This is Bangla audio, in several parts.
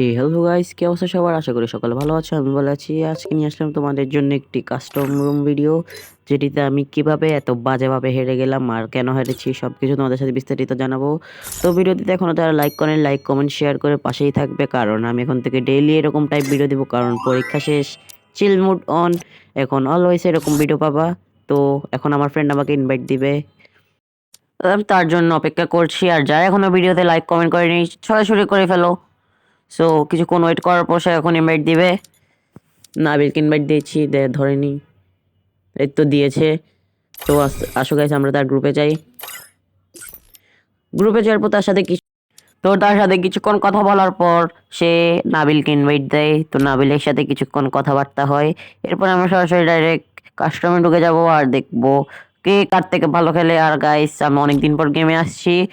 হে হ্যালো গাইস কে অবস্থা সবার? আশা করি সকালে ভালো আছো, আমি ভালো আছি। আজকে নিয়ে আসলাম তোমাদের জন্য একটি কাস্টম রুম ভিডিও যেটিতে আমি কীভাবে এত বাজেভাবে হেরে গেলাম আর কেন হেরেছি সব কিছু তোমাদের সাথে বিস্তারিত জানাব। তো ভিডিওটিতে এখনও তারা লাইক করেন লাইক কমেন্ট শেয়ার করে পাশেই থাকবে, কারণ আমি এখন থেকে ডেইলি এরকম টাইপ ভিডিও দিব, কারণ পরীক্ষা শেষ চিল মুড অন এখন অলওয়েজ এরকম ভিডিও পাবা। তো এখন আমার ফ্রেন্ড আমাকে ইনভাইট দিবে। আমি তার জন্য অপেক্ষা করছি, আর যারা এখনও ভিডিওতে লাইক কমেন্ট করেনি, সরাসরি করে ফেলো। সো কিছুক্ষণ ওয়েট করার পর সে এখন ইনভাইট দিবে। নাবিলকে ইনভাইট দিয়েছি, দে ধরেনি এই তো দিয়েছে। তো আস- গাইস আমরা তার গ্রুপে যাই। গ্রুপে যাওয়ার পর তার সাথে কিছু তো তার সাথে কিছুক্ষণ কথা বলার পর সে নাবিলকে ইনভাইট দেয়। তো নাবিলের সাথে কিছুক্ষণ কথাবার্তা হয়। এরপর আমরা সরাসরি ডাইরেক্ট কাস্টমে ঢুকে যাব আর দেখব কে কার থেকে ভালো খেলে। আর গাইস আমি অনেকদিন পর গেমে আসছি।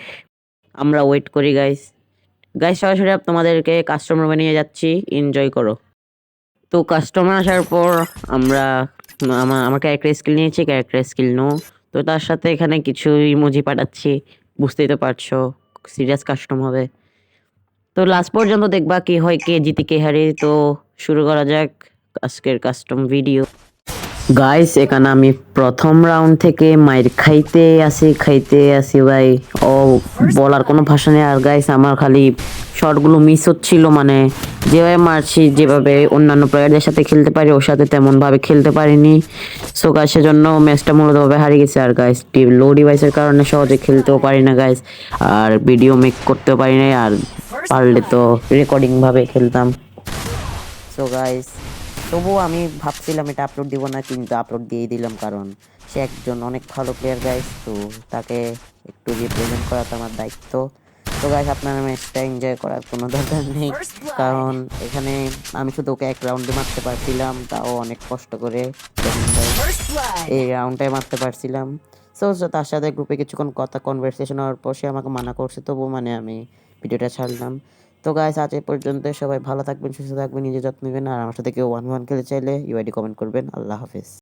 আমরা ওয়েট করি গাইস গাইস সরাসরি তোমাদেরকে কাস্টমার রুমে নিয়ে যাচ্ছি। এনজয় করো। তো কাস্টমার আসার পর আমরা আমার আমার ক্যারেক্টার স্কিল নিয়েছি ক্যারেক্টার স্কিল নো তো তার সাথে এখানে কিছু ইমোজি পাঠাচ্ছি। বুঝতেই তো পারছ সিরিয়াস কাস্টম হবে। তো লাস্ট পর্যন্ত দেখবা কি হয়, কে জিতে, কে হারে। তো শুরু করা যাক আজকের কাস্টম ভিডিও গাইস এখানে আমি প্রথম রাউন্ড থেকে মায়ের খাইতে আসি খাইতে আসি ভাই। ও বলার কোনো ভাষা নেই। আর গাইস আমার খালি শটগুলো মিস হচ্ছিল মানে যেভাবে মারছি, যেভাবে অন্যান্য প্লেয়ারদের সাথে খেলতে পারি, ওর সাথে তেমন ভাবে খেলতে পারিনি। সো গাইস সেজন্য ম্যাচটা মূলতভাবে হারিয়ে গেছে। আর গাইস লো ডিভাইসের কারণে সহজে খেলতেও পারি না গাইস আর ভিডিও মেক করতেও পারি না আর পারলে তো রেকর্ডিং ভাবে খেলতাম। সো গাইস তবুও আমি ভাবছিলাম এটা আপলোড দিব না, কিন্তু আপলোড দিয়েই দিলাম কারণ সে একজন অনেক ভালো প্লেয়ার গাইস তো তাকে একটু রিপ্রেজেন্ট করা তো আমার দায়িত্ব। তো গাইস আপনার ম্যাচটা এনজয় করার কোনো দরকার নেই, কারণ এখানে আমি শুধু ওকে এক রাউন্ডে মারতে পারছিলাম, তাও অনেক কষ্ট করে। এই রাউন্ডটাই মারতে পারছিলাম। সো তার সাথে গ্রুপে কিছুক্ষণ কথা কনভারসেশন হওয়ার পর সে আমাকে মানা করছে তবু মানে আমি ভিডিওটা ছাড়লাম। তো গাইস আজ এ পর্যন্ত সবাই ভালো থাকবেন, সুস্থ থাকবেন, নিজের যত্ন নেবেন, আর আমার সাথে কেউ ওয়ান ওয়ান খেলে চাইলে ইউআইডি কমেন্ট করবেন। আল্লাহ হাফেজ।